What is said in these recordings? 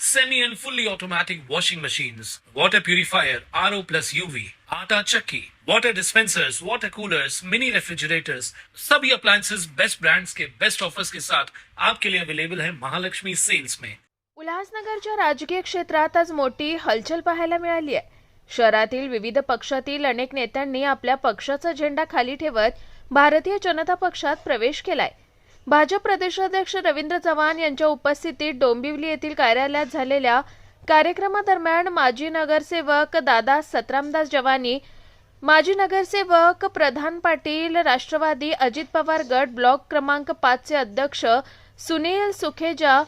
semi and fully automatic washing machines, water purifier, RO plus UV, आटा चक्की, water dispensers, water coolers, mini refrigerators, सभी appliances best brands के best offers के साथ आपके लिए अवेलेबल है महालक्ष्मी सेल्स में उल्हासनगरच्या राजकीय क्षेत्रात आज मोठी हलचल पाहायला मिळाली आहे. शहरातील विविध पक्षातील अनेक नेत्यांनी आपल्या पक्षाचा झेंडा खाली ठेवत भारतीय जनता पक्षात प्रवेश केलाय. भाजप प्रदेशाध्यक्ष रवींद्र चव्हाण यांच्या उपस्थितीत डोंबिवली येथील कार्यालयात झालेल्या कार्यक्रमादरम्यान माजी नगरसेवक दादा सतरामदास जवानी माजी नगरसेवक प्रधान पाटील राष्ट्रवादी अजित पवार गट ब्लॉक क्रमांक पाचचे अध्यक्ष सुनील सुखेजा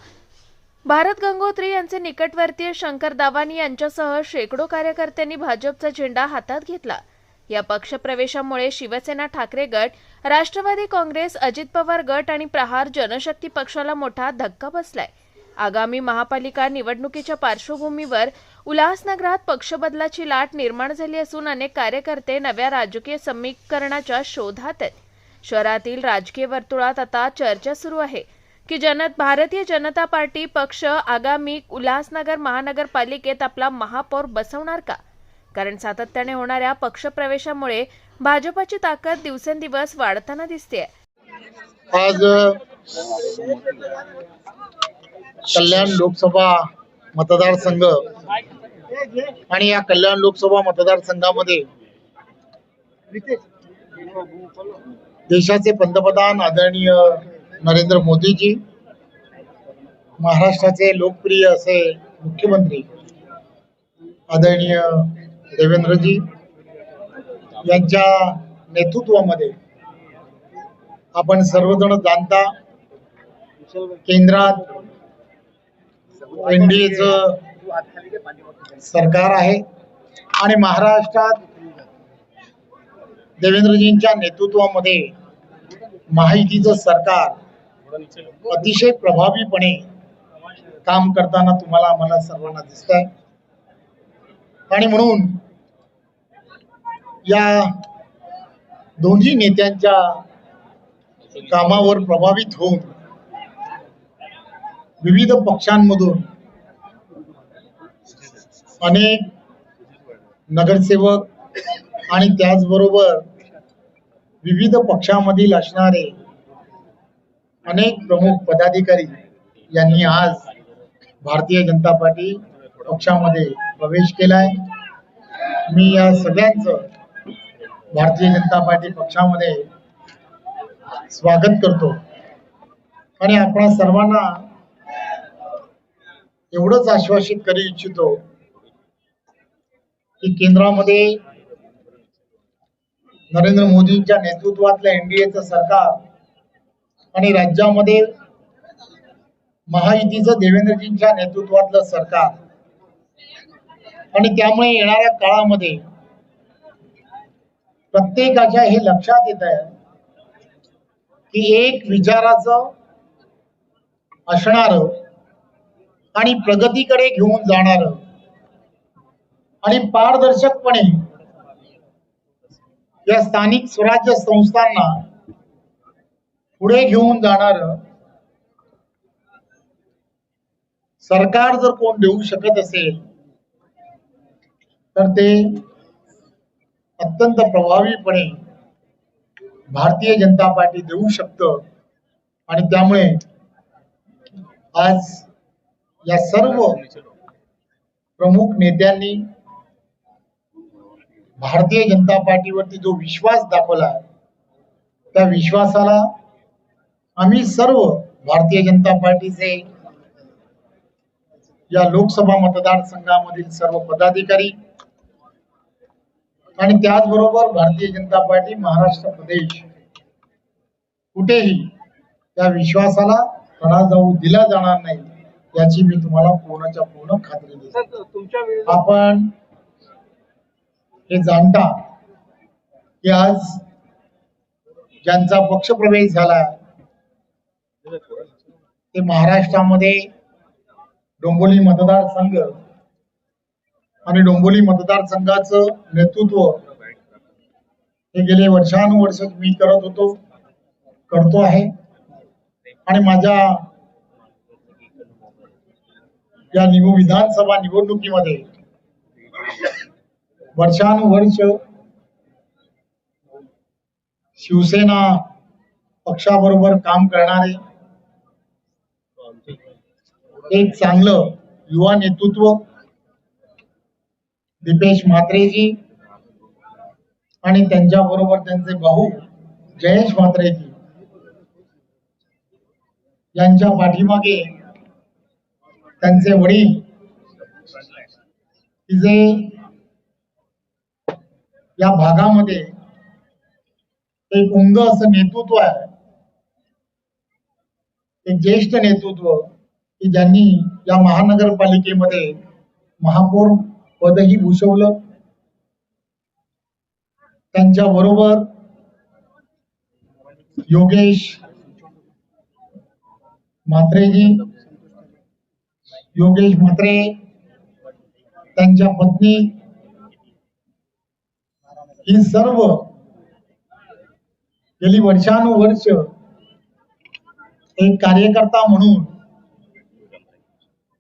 भारत गंगोत्री यांचे निकटवर्तीय शंकर दावानी यांच्यासह शेकडो कार्यकर्त्यांनी भाजपचा झेंडा हातात घेतला. या पक्षप्रवेशामुळे शिवसेना ठाकरे गट राष्ट्रवादी काँग्रेस अजित पवार गट आणि प्रहार जनशक्ती पक्षाला मोठा धक्का बसलाय. आगामी महापालिका निवडणुकीच्या पार्श्वभूमीवर उल्हासनगरात पक्षबदलाची लाट निर्माण झाली असून अनेक कार्यकर्ते नव्या राजकीय समीकरणाच्या शोधात आहेत. शहरातील राजकीय वर्तुळात आता चर्चा सुरू आहे की जनत भारतीय जनता पार्टी पक्ष आगामी उल्हासनगर महानगरपालिकेत आपला महापौर बसवणार का? कारण सातत्याने होणाऱ्या पक्षप्रवेशामुळे भाजपाची ताकद दिवसेंदिवस वाढताना दिसते आज कल्याण लोकसभा मतदारसंघ आणि या कल्याण लोकसभा मतदारसंघामध्ये देशाचे पंतप्रधान आदरणीय नरेंद्र मोदीजी महाराष्ट्राचे लोकप्रिय असे मुख्यमंत्री आदरणीय देवेंद्रजी यांच्या नेतृत्वामध्ये आपण सर्वजण जाणता केंद्रात एनडीएच सरकार आहे आणि महाराष्ट्रात देवेंद्रजींच्या नेतृत्वामध्ये माहितीचं सरकार अतिशय प्रभावीपणे काम करताना तुम्हाला आम्हाला सर्वांना दिसत आहे आणि म्हणून या दोन्ही नेत्यांच्या कामावर प्रभावित होऊन विविध पक्षांमधून अनेक नगरसेवक आणि त्याचबरोबर विविध पक्षामधील असणारे अनेक प्रमुख पदाधिकारी यांनी आज भारतीय जनता पार्टी पक्षामध्ये प्रवेश केलाय. मी या सगळ्यांचं भारतीय जनता पार्टी पक्षामध्ये स्वागत करतो. आणि आपण सर्वांना एवढंच आश्वासित करू इच्छितो की केंद्रामध्ये नरेंद्र मोदींच्या नेतृत्वातलं एनडीएचं सरकार आणि राज्यामध्ये महायुतीचं देवेंद्रजींच्या नेतृत्वातलं सरकार आणि त्यामुळे येणाऱ्या काळामध्ये प्रत्येकाच्या हे लक्षात येत आहे की एक विचाराचं असणार आणि प्रगतीकडे घेऊन जाणार आणि पारदर्शकपणे या स्थानिक स्वराज्य संस्थांना पुढे घेऊन जाणार सरकार जर कोण देऊ शकत असेल तर ते अत्यंत प्रभावीपणे भारतीय जनता पार्टी देऊ शकतं. आणि त्यामुळे आज या सर्व प्रमुख नेत्यांनी भारतीय जनता पार्टीवरती जो विश्वास दाखवला त्या विश्वासाला आम्ही सर्व भारतीय जनता पार्टीचे या लोकसभा मतदारसंघामधील सर्व पदाधिकारी आणि त्याचबरोबर भारतीय जनता पार्टी महाराष्ट्र प्रदेश कुठेही त्या विश्वासाला तडा जाऊ दिला जाणार नाही याची मी तुम्हाला पूर्णच्या पूर्ण खात्री देतो आपण हे जाणता की आज ज्यांचा पक्षप्रवेश झाला ते महाराष्ट्रामध्ये डोंबोली मतदारसंघ आणि डोंबोली मतदारसंघाचं नेतृत्व हे गेले वर्षानुवर्ष मी करत होतो करतो आहे. आणि माझ्या या निवड विधानसभा निवडणुकीमध्ये वर्षानुवर्ष शिवसेना पक्षाबरोबर काम करणारे एक चांगलं युवा नेतृत्व दीपेश म्हात्रेजी आणि त्यांच्या बरोबर त्यांचे भाऊ जयेश म्हात्रेजी यांच्या पाठीमागे त्यांचे वडील जे या भागामध्ये एक उंग असं नेतृत्व आहे. एक ज्येष्ठ नेतृत्व की ज्यांनी या महानगरपालिकेमध्ये महापौर पदही भूषवलं. त्यांच्या बरोबर योगेश म्हात्रेजी योगेश म्हात्रे त्यांच्या पत्नी ही सर्व गेली वर्षानुवर्ष एक कार्यकर्ता म्हणून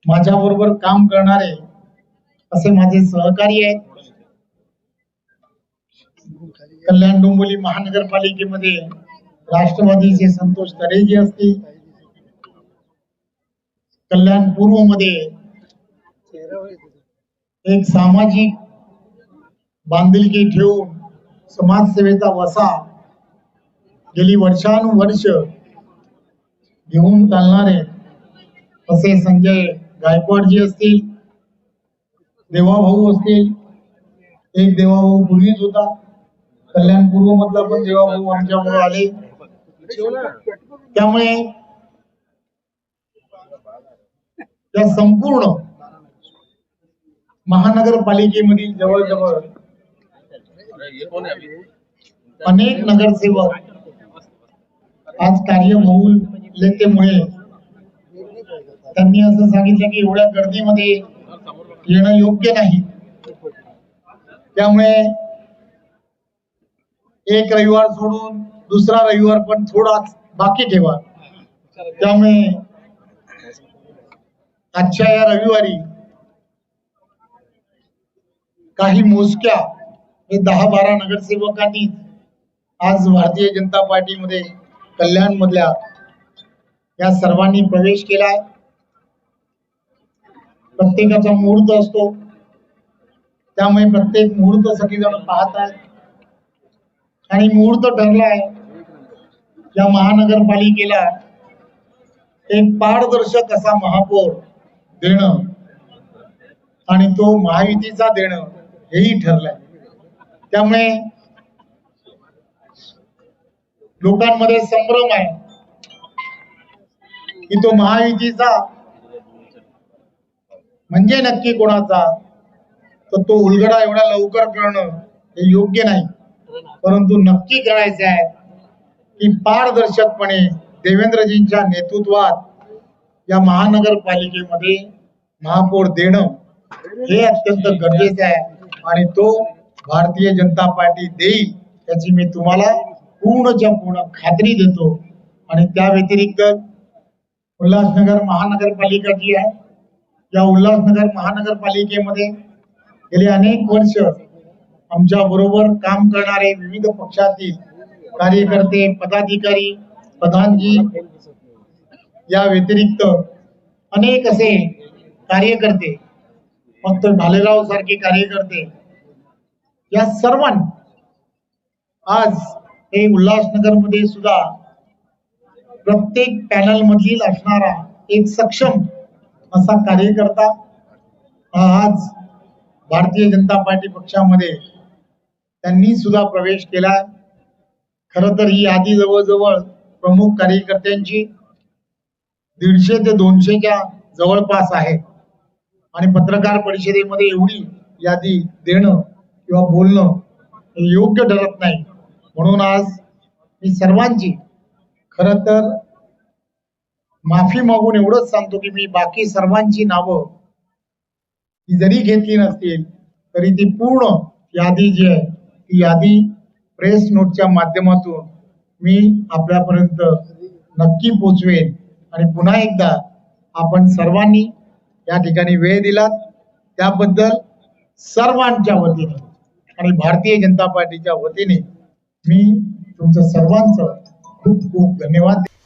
माझ्या बरोबर काम करणारे असे माझे सहकारी आहेत. कल्याण डोंबोली महानगरपालिकेमध्ये राष्ट्रवादीचे संतोष तरेजी असतील. कल्याण पूर्वमध्ये एक सामाजिक बांधिलकी ठेवून समाजसेवेचा वसा गेली वर्षानुवर्ष घेऊन चालणारे असे संजय गायकवाडजी असतील. देवाभाऊ असतील एक देवाभाऊ पूर्वीच होता. कल्याण पूर्व मधला पण देवाभाऊ आमच्यामुळे आले. त्यामुळे त्या संपूर्ण महानगरपालिकेमधील जवळजवळ अनेक नगरसेवक आज कार्यबहुलतेमुळे त्यांनी असं सांगितलं की एवढ्या गर्दीमध्ये येणं योग्य नाही. त्यामुळे एक रविवार सोडून दुसरा रविवार पण थोडाच बाकी ठेवा. त्यामुळे आजच्या या रविवारी काही मोजक्या हे दहा बारा नगरसेवकांनी आज भारतीय जनता पार्टीमध्ये कल्याण मधल्या या सर्वांनी प्रवेश केलाय प्रत्येकाचा मुहूर्त असतो. त्यामुळे प्रत्येक मुहूर्त सगळीजण पाहत आहेत आणि मुहूर्त ठरलाय या महानगरपालिकेला एक पारदर्शक असा महापौर देणं आणि तो महायुतीचा देणं हेही ठरलंय. त्यामुळे लोकांमध्ये संभ्रम आहे की तो महायुतीचा म्हणजे नक्की कोणाचा? तर तो उलगडा एवढा लवकर करणं हे योग्य नाही. परंतु नक्की करायचं आहे की पारदर्शकपणे देवेंद्रजींच्या नेतृत्वात या महानगरपालिकेमध्ये महापौर देणं हे अत्यंत गरजेचं आहे आणि तो भारतीय जनता पार्टी देईल याची मी तुम्हाला पूर्णच्या पूर्ण खात्री देतो. आणि त्या व्यतिरिक्त उल्हासनगर महानगरपालिका जी आहे या उल्हासनगर महानगरपालिकेमध्ये गेले अनेक वर्ष आमच्या बरोबर काम करणारे विविध पक्षातील कार्यकर्ते पदाधिकारी प्रधानजी या व्यतिरिक्त अनेक असे कार्यकर्ते फक्त भालेराव सारखे कार्यकर्ते या सर्वांनी आज हे उल्हासनगरमध्ये सुद्धा प्रत्येक पॅनल मधील असणारा एक सक्षम असा कार्यकर्ता हा आज भारतीय जनता पार्टी पक्षामध्ये त्यांनी सुद्धा प्रवेश केला खर तर ही यादी जवळजवळ प्रमुख कार्यकर्त्यांची दीडशे ते दोनशेच्या जवळपास आहे. आणि पत्रकार परिषदेमध्ये एवढी यादी देणं किंवा बोलणं योग्य ठरत नाही. म्हणून आज मी सर्वांची खर तर माफी मागून एवढंच सांगतो की मी बाकी सर्वांची नावं ती जरी घेतली नसतील तरी ती पूर्ण यादी जी आहे ती यादी प्रेस नोटच्या माध्यमातून मी आपल्यापर्यंत नक्की पोचवेन. आणि पुन्हा एकदा आपण सर्वांनी या ठिकाणी वेळ दिलात त्याबद्दल सर्वांच्या वतीने आणि भारतीय जनता पार्टीच्या वतीने मी तुमचं सर्वांचं खूप खूप धन्यवाद.